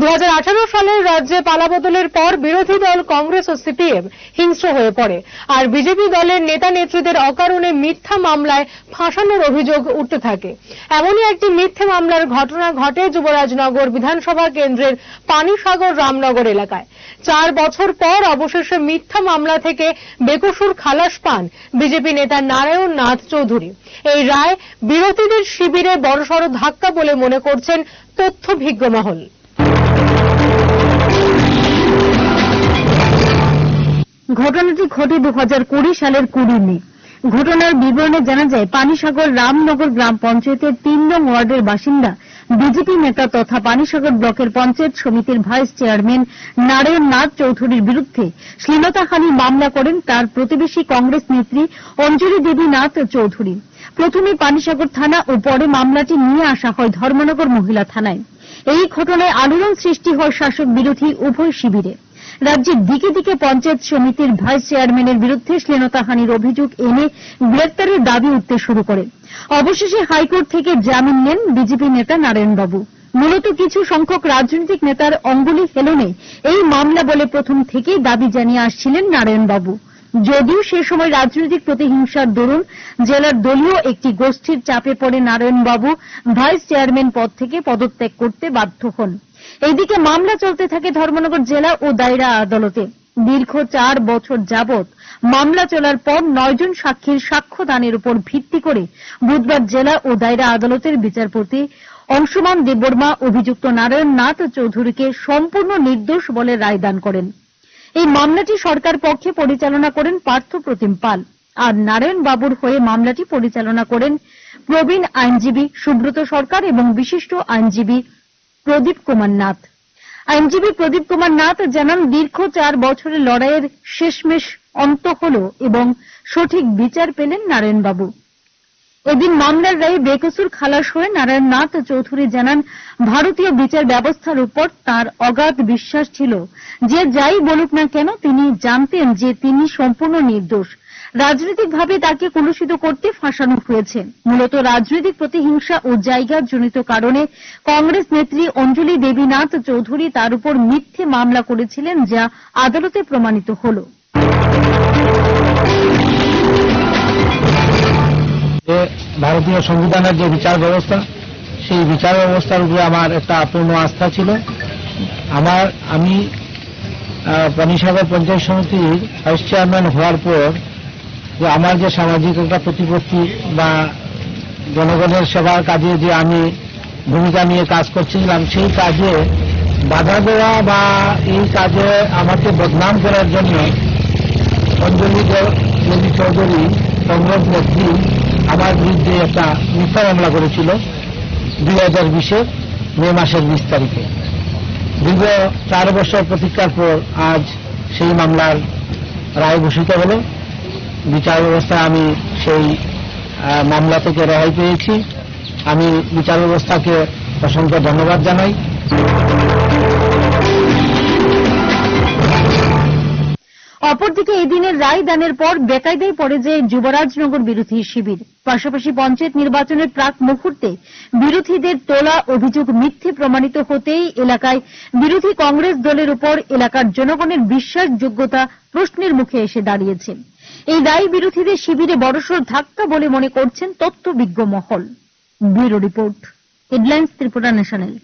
দু সালের রাজ্যে পালাবদলের পর বিরোধী দল কংগ্রেস ও সিপিএম হিংস্র হয়ে পড়ে, আর বিজেপি দলের নেতা নেত্রীদের অকারণে মিথ্যা মামলায় ফাঁসানোর অভিযোগ উঠতে থাকে। এমনই একটি মিথ্যে মামলার ঘটনা ঘটে যুবরাজনগর বিধানসভা কেন্দ্রের পানিসাগর রামনগর এলাকায়। চার বছর পর অবশেষে মিথ্যা মামলা থেকে বেকসুর খালাস পান বিজেপি নেতা নারায়ণ নাথ চৌধুরী। এই রায় বিরোধীদের শিবিরে বড়সড় ধাক্কা বলে মনে করছেন তথ্যভিজ্ঞ মহল ঘটনাটি ঘটে দু হাজার কুড়ি সালের কুড়ি মে ঘটনার বিবরণে জানা যায়, পানিসাগর রামনগর গ্রাম পঞ্চায়েতের তিন নং ওয়ার্ডের বাসিন্দা বিজেপি নেতা তথা পানিসাগর ব্লকের পঞ্চায়েত সমিতির ভাইস চেয়ারম্যান নারায়ণ নাথ চৌধুরীর বিরুদ্ধে শ্লীলতাহানি মামলা করেন তার প্রতিবেশী কংগ্রেস নেত্রী অঞ্জলি দেবী নাথ চৌধুরী। প্রথমে পানিসাগর থানা ও পরে মামলাটি নিয়ে আসা হয় ধর্মনগর মহিলা থানায়। এই ঘটনায় আলোড়ন সৃষ্টি হয় শাসক বিরোধী উভয় শিবিরে। রাজ্যের দিকে দিকে পঞ্চায়েত সমিতির ভাইস চেয়ারম্যানের বিরুদ্ধে শ্লীলতাহানির অভিযোগ এনে গ্রেপ্তারের দাবি উঠতে শুরু করে। অবশেষে হাইকোর্ট থেকে জামিন নেন বিজেপি নেতা নারায়ণবাবু। মূলত কিছু সংখ্যক রাজনৈতিক নেতার অঙ্গুলি হেলনে এই মামলা বলে প্রথম থেকেই দাবি জানিয়ে আসছিলেন নারায়ণবাবু। যদিও সে সময় রাজনৈতিক প্রতিহিংসার দরুন জেলার দলীয় একটি গোষ্ঠীর চাপে পড়ে নারায়ণবাবু ভাইস চেয়ারম্যান পদ থেকে পদত্যাগ করতে বাধ্য হন। এইদিকে মামলা চলতে থাকে ধর্মনগর জেলা ও দায়রা আদালতে। দীর্ঘ চার বছর যাবৎ মামলা চলার পর নয়জন সাক্ষীর সাক্ষ্যদানের উপর ভিত্তি করে বুধবার জেলা ও দায়রা আদালতের বিচারপতি অংশুমান দেববর্মা অভিযুক্ত নারায়ণ নাথ চৌধুরীকে সম্পূর্ণ নির্দোষ বলে রায়দান করেন। এই মামলাটি সরকার পক্ষে পরিচালনা করেন পার্থ প্রতিম পাল। আর নারায়ণ বাবুর হয়ে মামলাটি পরিচালনা করেন প্রবীণ আইনজীবী সুব্রত সরকার এবং বিশিষ্ট আইনজীবী প্রদীপ কুমার নাথ। আইনজীবী প্রদীপ কুমার নাথ জানান, দীর্ঘ চার বছরের লড়াইয়ের শেষমেশ অন্ত হল এবং সঠিক বিচার পেলেন নারায়ণবাবু এদিন মামলার রায়ে বেকসুর খালাস হয়ে নারায়ণ নাথ চৌধুরী জানান, ভারতীয় বিচার ব্যবস্থার উপর তার অগাধ বিশ্বাস ছিল। যে যাই বলুক না কেন, তিনি জানতেন যে তিনি সম্পূর্ণ নির্দোষ। রাজনৈতিকভাবে তাকে কলুষিত করতে ফাঁসানো হয়েছে। মূলত রাজনৈতিক প্রতিহিংসা ও জায়গার জনিত কারণে কংগ্রেস নেত্রী অঞ্জলি দেবীনাথ চৌধুরী তার উপর মিথ্যে মামলা করেছিলেন যা আদালতে প্রমাণিত হল। যে ভারতীয় সংবিধানের যে বিচার ব্যবস্থা, সেই বিচার ব্যবস্থার উপরে আমার একটা পূর্ণ আস্থা ছিল। আমার, আমি পানিসাগর পঞ্চায়েত সমিতির ভাইস চেয়ারম্যান হওয়ার পর যে আমার যে সামাজিক একটা প্রতিপত্তি বা জনগণের সেবার কাজে যে আমি ভূমিকা নিয়ে কাজ করছিলাম, সেই কাজে বাধা দেওয়া বা এই কাজে আমাকে বদনাম করার জন্য অঞ্জলি দেব- চৌধুরী কংগ্রেস নেত্রী আমার বিরুদ্ধে একটা মিথ্যা মামলা করেছিল দুই হাজার বিশের মে মাসের বিশ তারিখে। দীর্ঘ চার বছর প্রতীক্ষার পর আজ সেই মামলার রায় ঘোষিত হল। বিচার ব্যবস্থায় আমি সেই মামলা থেকে রেহাই পেয়েছি। আমি বিচার ব্যবস্থাকে অসংখ্য ধন্যবাদ জানাই। অপরদিকে এদিনের রায় দানের পর বেকায়দায় পড়ে যায় যুবরাজনগর বিরোধী শিবির। পাশাপাশি পঞ্চায়েত নির্বাচনের প্রাক মুহূর্তে বিরোধীদের তোলা অভিযোগ মিথ্যে প্রমাণিত হতেই এলাকায় বিরোধী কংগ্রেস দলের উপর এলাকার জনগণের বিশ্বাসযোগ্যতা প্রশ্নের মুখে এসে দাঁড়িয়েছে। এই রায় বিরোধীদের শিবিরে বড়সড় ধাক্কা বলে মনে করছেন তথ্যবিজ্ঞ মহল। Bureau report, headlines Tripura national.